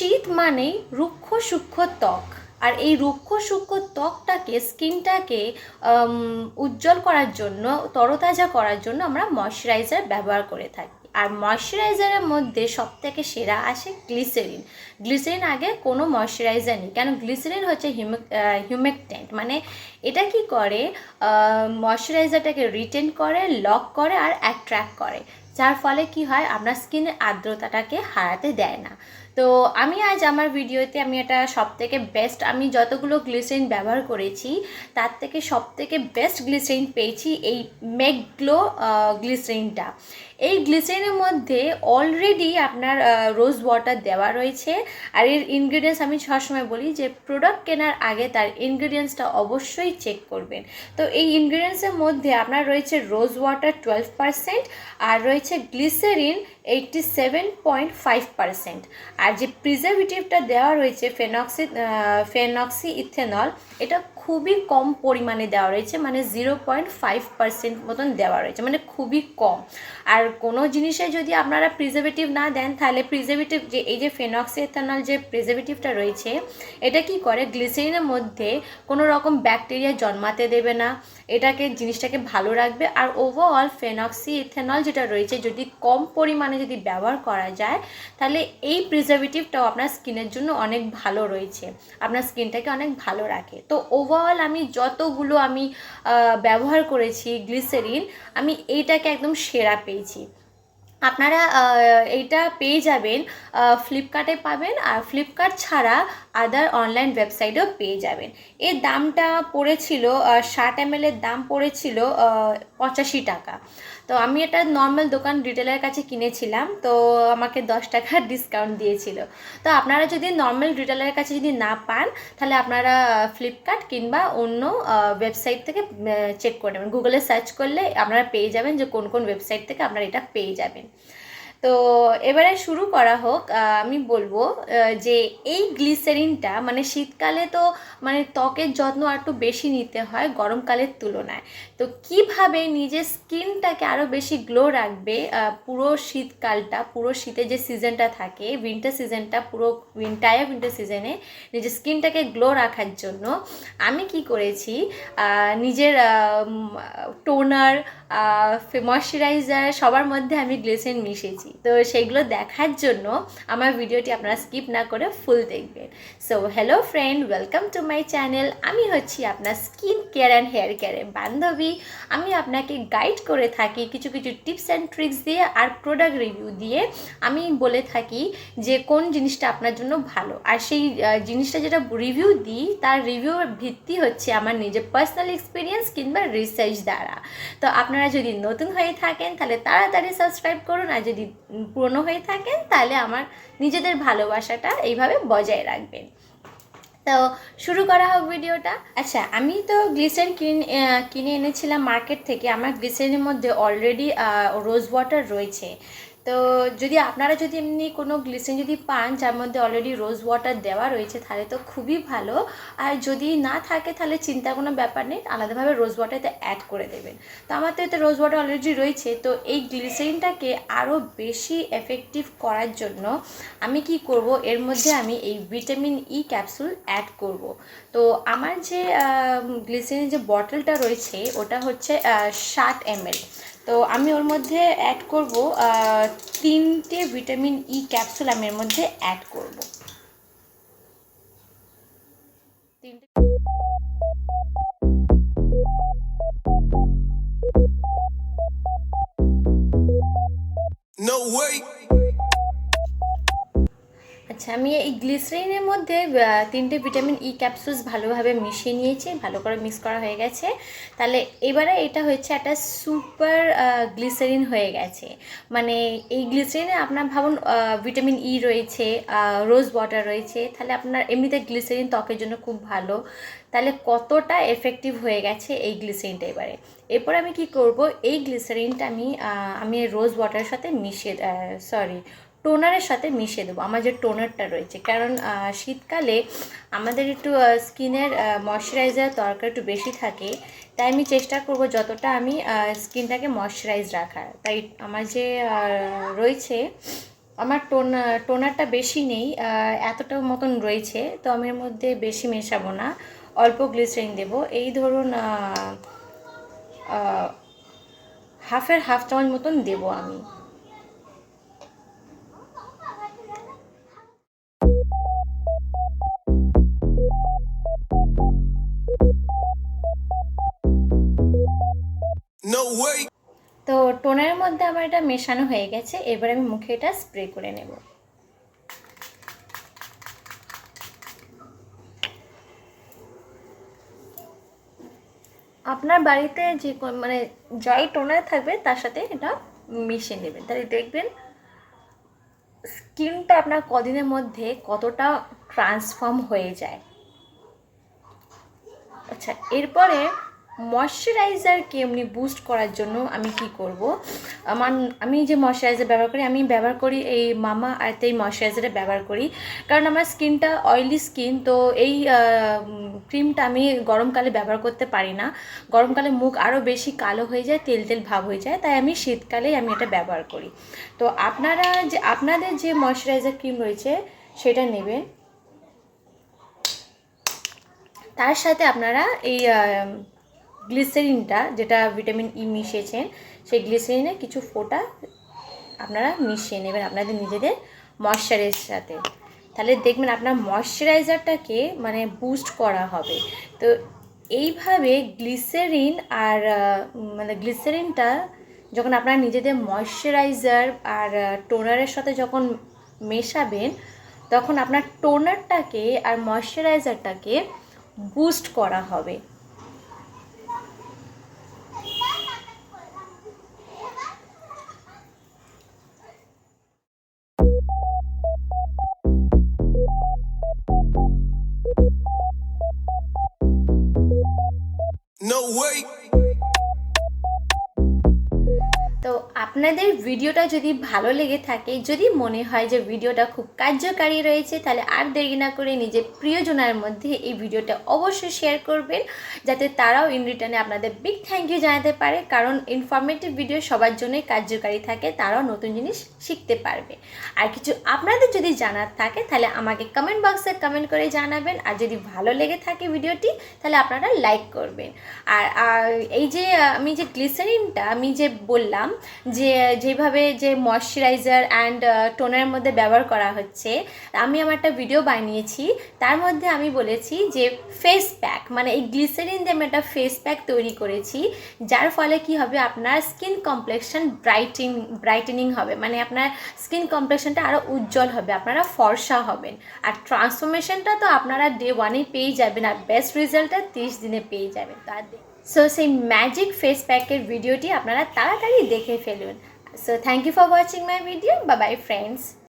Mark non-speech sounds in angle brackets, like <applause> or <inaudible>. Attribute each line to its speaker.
Speaker 1: শীত মানেই রুক্ষ সূক্ষ্ম ত্বক। আর এই রুক্ষ সূক্ষ্ম ত্বকটাকে, স্কিনটাকে উজ্জ্বল করার জন্য, তরতাজা করার জন্য আমরা ময়শ্চারাইজার ব্যবহার করে থাকি। আর ময়শ্চারাইজারের মধ্যে সবথেকে সেরা আসে গ্লিসেরিন। গ্লিসেরিন আগে কোনো ময়শ্চারাইজার নেই। কেন? গ্লিসেরিন হচ্ছে হিউমিক হিউমেকটেন্ট মানে এটা কি করে? ময়শ্চারাইজারটাকে রিটেন করে, লক করে আর অ্যাট্রাক্ট করে। যার ফলে কি হয়? আপনার স্কিনের আর্দ্রতাটাকে হারাতে দেয় না। তো আমি আজ আমার ভিডিওতে আমি এটা সবথেকে বেস্ট আমি যতগুলো গ্লিসারিন ব্যবহার করেছি, তার থেকে সবথেকে বেস্ট গ্লিসারিন পেয়েছি এই মেকগ্লো গ্লিসারিনটা এই গ্লিসারিনের মধ্যে অলরেডি আপনার রোজ ওয়াটার দেওয়া রয়েছে। আর এর ইনগ্রিডিয়েন্টস আমি সবসময় বলি যে প্রোডাক্ট কেনার আগে তার ইনগ্রিডিয়েন্টসটা অবশ্যই চেক করবেন। তো এই ইনগ্রিডিয়েন্টসের মধ্যে আপনার রয়েছে রোজ ওয়াটার টুয়েলভ পারসেন্ট আর রয়েছে glycerin eighty seven point five percent আর যে প্রিজারভেটিভটা দেওয়া রয়েছে ফেনক্সি ফেনক্সি ইথেনল এটা খুবই কম পরিমাণে দেওয়া রয়েছে মানে জিরো পয়েন্ট ফাইভ পার্সেন্ট মতন দেওয়া রয়েছে মানে খুবই কম। আর কোনো জিনিসে যদি আপনারা প্রিজারভেটিভ না দেন, তাহলে প্রিজারভেটিভ যে, এই যে ফেনক্সি ইথেনল যে প্রিজারভেটিভটা রয়েছে, এটা কি করে? গ্লিসারিনের মধ্যে কোনো রকম ব্যাকটেরিয়া জন্মাতে দেবে না। এটাকে, জিনিসটাকে ভালো রাখবে। আর ওভারঅল ফেনক্সি ইথেনল যেটা রয়েছে, যদি কম পরিমাণে যদি ব্যবহার করা যায়, তাহলে এই প্রিজারভেটিভটাও আপনার স্কিনের জন্য অনেক ভালো রয়েছে। আপনার স্কিনটাকে অনেক ভালো রাখে। তো ওভারঅল আমি যতগুলো আমি ব্যবহার করেছি গ্লিসারিন আমি এইটাকে একদম সেরা পেয়েছি। আপনারা এইটা পেয়ে যাবেন ফ্লিপকার্টে পাবেন আর ফ্লিপকার্ট ছাড়া আদার অনলাইন ওয়েবসাইটেও পেয়ে যাবেন। এর দামটা পড়েছিল ষাট এম দাম পড়েছিল পঁচাশি টাকা। তো আমি এটা নর্মাল দোকান রিটেলের কাছে কিনেছিলাম, তো আমাকে দশ টাকা <laughs> ডিসকাউন্ট দিয়েছিল। তো আপনারা যদি নর্মাল রিটেলের কাছে যদি না পান, তাহলে আপনারা ফ্লিপকার্ট কিংবা অন্য ওয়েবসাইট থেকে চেক করে নেবেন। গুগলে সার্চ করলে আপনারা পেয়ে যাবেন যে কোন কোন ওয়েবসাইট থেকে আপনারা এটা পেয়ে যাবেন। তো এবারে শুরু করা হোক আমি বলব যে এই গ্লিসারিনটা মানে শীতকালে তো মানে ত্বকের যত্ন আর একটু বেশি নিতে হয় গরমকালের তুলনায়। তো কীভাবে নিজের স্কিনটাকে আরও বেশি গ্লো রাখবে পুরো শীতকালটা, পুরো শীতে যে সিজনটা থাকে উইন্টার সিজনটা পুরো উইন্টার উইন্টার সিজনে নিজের স্কিনটাকে গ্লো রাখার জন্য আমি কি করেছি নিজের টোনার ময়শ্চারাইজার সবার মধ্যে আমি গ্লিসারিন মিশেছি তো সেইগুলো দেখার জন্য আমার ভিডিওটি আপনারা স্কিপ না করে ফুল দেখবেন। So hello friend welcome to my channel আমি হচ্ছি আপনার স্কিন কেয়ার অ্যান্ড হেয়ার কেয়ারের বান্ধবী। আমি আপনাকে গাইড করে থাকি কিছু কিছু টিপস অ্যান্ড ট্রিক্স দিয়ে আর প্রোডাক্ট রিভিউ দিয়ে। আমি বলে থাকি যে কোন জিনিসটা আপনার জন্য ভালো। আর সেই জিনিসটা যেটা রিভিউ দিই, তার রিভিউর ভিত্তি হচ্ছে আমার নিজের পার্সোনাল এক্সপিরিয়েন্স কিংবা রিসার্চ দ্বারা। তো আপনারা যদি নতুন হয়ে থাকেন, তাহলে তাড়াতাড়ি সাবস্ক্রাইব করুন। আর যদি পুরনো হয়ে থাকেন, তাহলে আমার নিজেদের ভালোবাসাটা এইভাবে বজায় রাখবেন। তো শুরু করা হোক ভিডিওটা। আচ্ছা আমি তো গ্লিসেন কিনে কিনে এনেছিলাম মার্কেট থেকে। আমার গ্লিসারিনের মধ্যে অলরেডি রোজ ওয়াটার রয়েছে। তো যদি আপনারা যদি এমনি কোনো গ্লিসিন যদি পান, যার মধ্যে অলরেডি রোজ ওয়াটার দেওয়া রয়েছে, তাহলে তো খুবই ভালো। আর যদি না থাকে, তাহলে চিন্তা কোনো ব্যাপার নেই, আলাদাভাবে রোজ ওয়াটারতে অ্যাড করে দেবেন। তো আমার তো এতে রোজ ওয়াটার অলরেডি রয়েছে, তো এই গ্লিসিনটাকে আরও বেশি এফেক্টিভ করার জন্য আমি কি করব, এর মধ্যে আমি এই ভিটামিন ই ক্যাপসুল অ্যাড করব। তো আমার যে গ্লিসারিনের যে বটলটা রয়েছে, ওটা হচ্ছে ষাট এমএল তো আমি ওর মধ্যে অ্যাড করব তিনটে ভিটামিন ই ক্যাপসুল আমি এর মধ্যে অ্যাড করব
Speaker 2: No way.
Speaker 1: আমি এই গ্লিসারিনের মধ্যে তিনটে ভিটামিন ই ক্যাপসুলস ভালোভাবে মিশিয়ে নিয়েছি, ভালো করে মিক্স করা হয়ে গেছে। তাহলে এবারে এটা হচ্ছে একটা সুপার গ্লিসারিন হয়ে গেছে। মানে এই গ্লিসারিনে আপনার ভাবুন ভিটামিন ই রয়েছে রোজ ওয়াটার রয়েছে, তাহলে আপনার এমনিতে গ্লিসারিন ত্বকের জন্য খুব ভালো। তাহলে কতটা এফেক্টিভ হয়ে গেছে এই গ্লিসারিনটা এবারে? এরপর আমি কি করব? এই গ্লিসারিনটা আমি আমি রোজ ওয়াটারের সাথে মিশিয়ে সরি টোনারের সাথে মিশিয়ে দেবো, আমার যে টোনারটা রয়েছে। কারণ শীতকালে আমাদের একটু স্কিনের ময়শ্চারাইজার দরকার একটু বেশি থাকে, তাই আমি চেষ্টা করব যতটা আমি স্কিনটাকে ময়শ্চারাইজ রাখার। তাই আমার যে রয়েছে, আমার টোনা, টোনারটা বেশি নেই এতটা মতন রয়েছে, তো আমি এর মধ্যে বেশি মেশাবো না, অল্প গ্লিসারিন দেবো। এই ধরুন হাফের হাফ চামচ মতন দেবো আমি। তো টোনারের মধ্যে আমার এটা মেশানো হয়ে গেছে, এবার আমি মুখে এটা স্প্রে করে নেব। আপনার বাড়িতে যে মানে যাই টোনার থাকবে, তার সাথে এটা মিশিয়ে নেবেন। তাহলে দেখবেন স্কিনটা আপনার কদিনের মধ্যে কতটা ট্রান্সফর্ম হয়ে যায়। আচ্ছা এরপরে ময়শ্চারাইজারকে এমনি বুস্ট করার জন্য আমি কি করব? আমার, আমি যে ময়শ্চারাইজার ব্যবহার করি, আমি ব্যবহার করি এই মামা আর্থ এই ময়শ্চারাইজারটা ব্যবহার করি। কারণ আমার স্কিনটা অয়েলি স্কিন তো এই ক্রিমটা আমি গরমকালে ব্যবহার করতে পারি না। গরমকালে মুখ আরও বেশি কালো হয়ে যায়, তেল তেল ভাব হয়ে যায়, তাই আমি শীতকালেই আমি এটা ব্যবহার করি। তো আপনারা যে, আপনাদের যে ময়শ্চারাইজার ক্রিম রয়েছে, সেটা নেবেন। তার সাথে আপনারা এই গ্লিসারিনটা, যেটা ভিটামিন ই মিশিয়েছেন সেই গ্লিসারিনে কিছু ফোটা আপনারা মিশিয়ে নেবেন আপনাদের নিজেদের ময়শ্চারের সাথে। তাহলে দেখবেন আপনার ময়শ্চারাইজারটাকে মানে বুস্ট করা হবে। তো এইভাবে গ্লিসারিন আর মানে গ্লিসারিনটা যখন আপনারা নিজেদের ময়শ্চারাইজার আর টোনারের সাথে যখন মেশাবেন, তখন আপনার টোনারটাকে আর ময়শ্চারাইজারটাকে বুস্ট করা হবে। wait. আপনাদের ভিডিওটা যদি ভালো লেগে থাকে, যদি মনে হয় যে ভিডিওটা খুব কার্যকারী রয়েছে, তাহলে আর দেরি না করে নিজের প্রিয়জনের মধ্যে এই ভিডিওটা অবশ্যই শেয়ার করবেন, যাতে তারাও ইন রিটার্নে আপনাদের বিগ থ্যাংক ইউ জানাতে পারে, কারণ ইনফরমেটিভ ভিডিও সবার জন্যই কার্যকারী থাকে, তারাও নতুন জিনিস শিখতে পারবে। আর কিছু আপনাদের যদি জানার থাকে, তাহলে আমাকে কমেন্ট বক্সে কমেন্ট করে জানাবেন, আর যদি ভালো লেগে থাকে ভিডিওটি, তাহলে আপনারা লাইক করবেন। আর এই যে আমি যে গ্লিসারিনটা আমি যে বললাম যে যেভাবে যে ময়শ্চারাইজার অ্যান্ড টোনারের মধ্যে ব্যবহার করা হচ্ছে, আমি আমার একটা ভিডিও বানিয়েছি। তার মধ্যে আমি বলেছি যে ফেস প্যাক মানে এই গ্লিসারিন দিয়ে আমি একটা ফেস প্যাক তৈরি করেছি, যার ফলে কি হবে, আপনার স্কিন কমপ্লেকশন ব্রাইটিং ব্রাইটেনিং হবে। মানে আপনার স্কিন কমপ্লেকশনটা আরও উজ্জ্বল হবে, আপনারা ফর্সা হবেন। আর ট্রান্সফরমেশনটা তো আপনারা ডে ওয়ানেই পেয়ে যাবেন, আর বেস্ট রেজাল্টটা তিরিশ দিনে পেয়ে যাবেন। তার সো সেই ম্যাজিক ফেস প্যাকের ভিডিওটি আপনারা তাড়াতাড়ি দেখে ফেলুন। So thank you for watching my video বা বাই ফ্রেন্ডস